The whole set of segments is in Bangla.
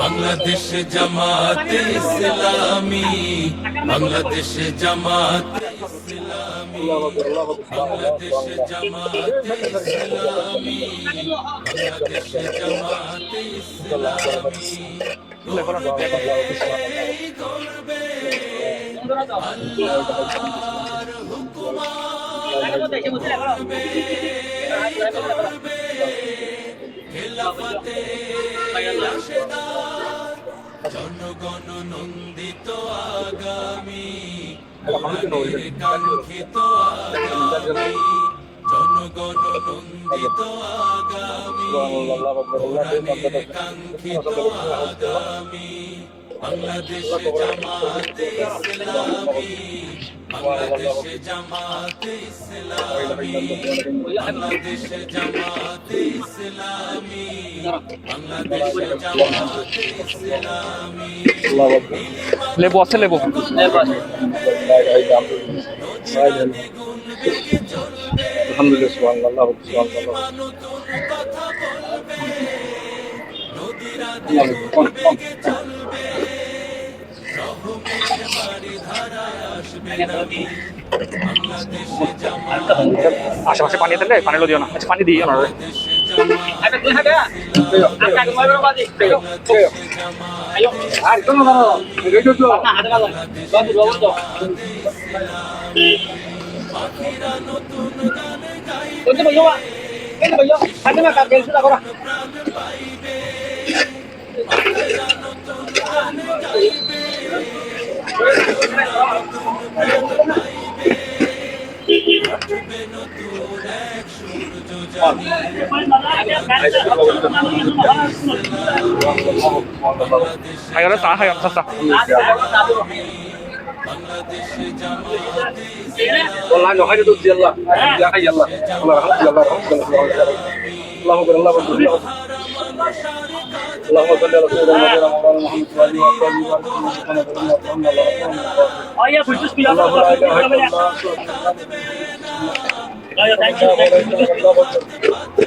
বাংলাদেশ জামাতে ইসলামী, বাংলাদেশ জামাতে ইসলামী, বাংলাদেশ জামাতে ইসলামী, বাংলাদেশ জামাতে ইসলামী। করবে আল্লাহর খেলাফতে রাশেদার জনগণ নন্দিত আগামী কাঙ্ক্ষিত আগামী। জনগণ নন্দিত আগামী কাঙ্ক্ষিত আগামী বাংলাদেশ জামাতে ইসলামী বাংলাদেশ জামাতে ইসলামী। বাংলাদেশ জামাতে ইসলামী বাংলাদেশ জামাতে ইসলামী লেবু আছে। লেবু চলবে আলহামদুলিল্লাহ বাংলাদেশে জামাতে আশেপাশে পানি দিলে পানি দিও না। আচ্ছা পানি দিও না পাখিরা নতুন গান গাইবে উঠবে নতুন এক সূর্য জানি খাই গেলে তা খাই আস্তে বাংলাদেশে জামাতে والله انه حاجه تدي الله يا حي الله الله رحمك الله رحمك الله اكبر الله اكبر اللهم صل على سيدنا مولانا محمد وعلى اله وصحبه وسلم الله لا اله الا الله الله بيقول يا رب اللي حول الله بسم الله يلا عرض بسم الله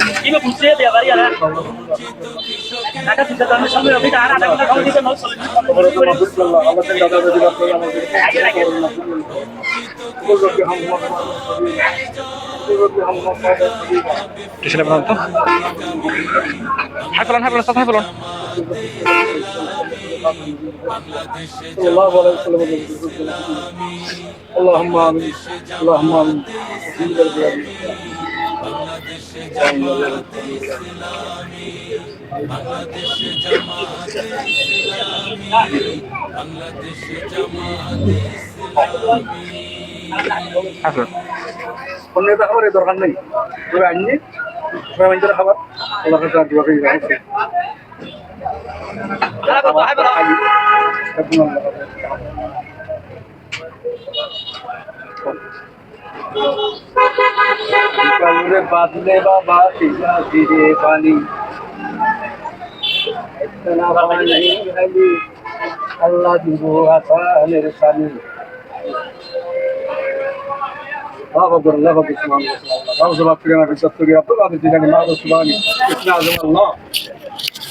টিমে বুঝতে দেওয়া আর টাকা দিতে তার সামনে রবি আর আধা ঘণ্টা সময় দিতে নয় টিশনে বলুন তো? হাই ফেলুন হাই ফেলুন হাই ফেলুন। الله عليه وسلم اللهم آمين اللهم آمين বাংলাদেশে জামাতে ইসলামী বাংলাদেশে জামাতে ইসলামী বাংলাদেশে জামাতে ইসলামী ফেলন অন্য খাবারের দরকার নেই। তবে আননি সবাই মানুষের খাবার। আল্লাহ কাছে দোয়া করি রাখছি কালরে বাদলে বাবা তিলা ধীরে পানি ইতনা পানি আলি আল্লাহ দিব আসানের সানি الله اكبر الله اكبر سبحان الله اللهم صل على في الصدق عبد الله بن جلال ما سبحانه اتنا عظم الله سيدنا محمد رسول الله صلى الله عليه وسلم الله اكبر سبحان الله الله اكبر دعاء করবেন اللهم صل على سيدنا نبينا مولانا محمد وعلى واصحابه وبارك وسلم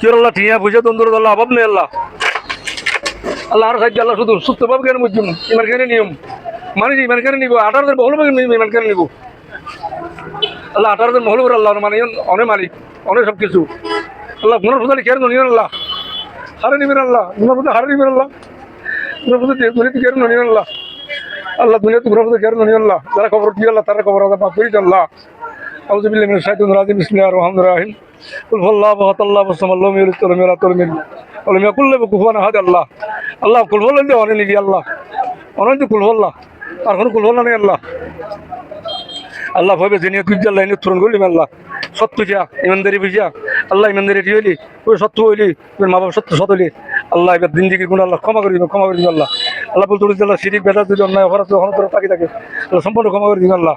কেউ আল্লাহ? ঠিয়া বুঝে তন্দুর আল্লাহ অভাব নেই আল্লাহ। আল্লাহ আর সাহায্য শুধু সুস্থ পাবো কেন বুঝুন ইমান কেন নিয়ম? মানে ইমান কেন নিব? আঠারো দিন বহুল ইমান কেন নিব? আল্লাহ আঠারো দিন বহুল আল্লাহ মানে অনেক মালিক, অনেক সব কিছু। আল্লাহ গুণের ফুদালি কেন নিয়েন আল্লাহ? হারে নিবেন আল্লাহ গুণের ফুদে হারে নিবেন আল্লাহ। আল্লাহ? আল্লাহ আল্লাহ? তারা খবর আল্লাহ। লাম ইউলাদ ওয়া লাম ইয়াকুল লাহু কুফুয়ান আহাদ, আল্লাহ। আল্লাহ আল্লাহ। ভাবে জেনে তুই আল্লাহ এনে তুরন করলি আল্লাহ। সত্য যা ইমানদারি বুঝা আল্লাহ ইমানদারি ঠিক হইলি তুই সত্য হইলি মা বাবা সত্য সত হইলি। আল্লাহ এবার দিন দিকে গুণ আল্লাহ ক্ষমা করে দিবেন ক্ষমা করে দিবেন আল্লাহ। আল্লাহ বলতে আল্লাহ, শিরিক বেদা যদি থাকে আল্লাহ ক্ষমা করে দিবেন আল্লাহ।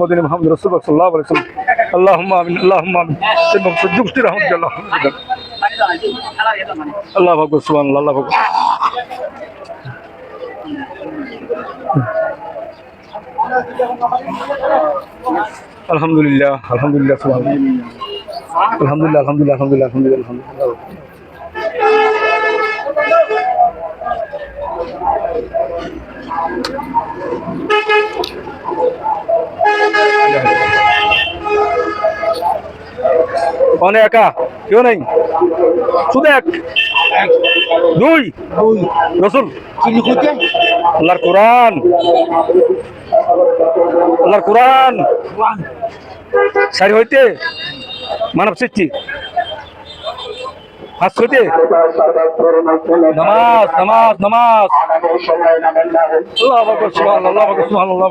মদিন মোহাম্মদ রসুল্লাহ সাল্লাহ আলসালাম আল্লাহ আমিন আল্লাহ আমিন। এবং সযুক্তি রহমতুল্লাহ আল্লাহ ভগবত সুবান আল্লাহ ভগবত আলহামদুলিল্লাহ আলহামদুলিল্লাহ আলহামদুলিল্লাহ আলহামদুলিল্লাহ আলহামদুলিল্লাহ আলহামদুলিল্লাহ আলহামদুলিল্লাহ। অনেক একা কেউ নাই। শুধু এক। দুই। রসুল। আল্লাহর কোরআন। আল্লাহর কোরআন। সারি হইতে মানব সৃষ্টি। হাত হইতে। নামাজ নামাজ নামাজ। আল্লাহ আকবার সুবহানাল্লাহ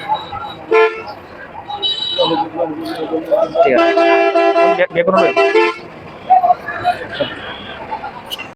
যে কোনো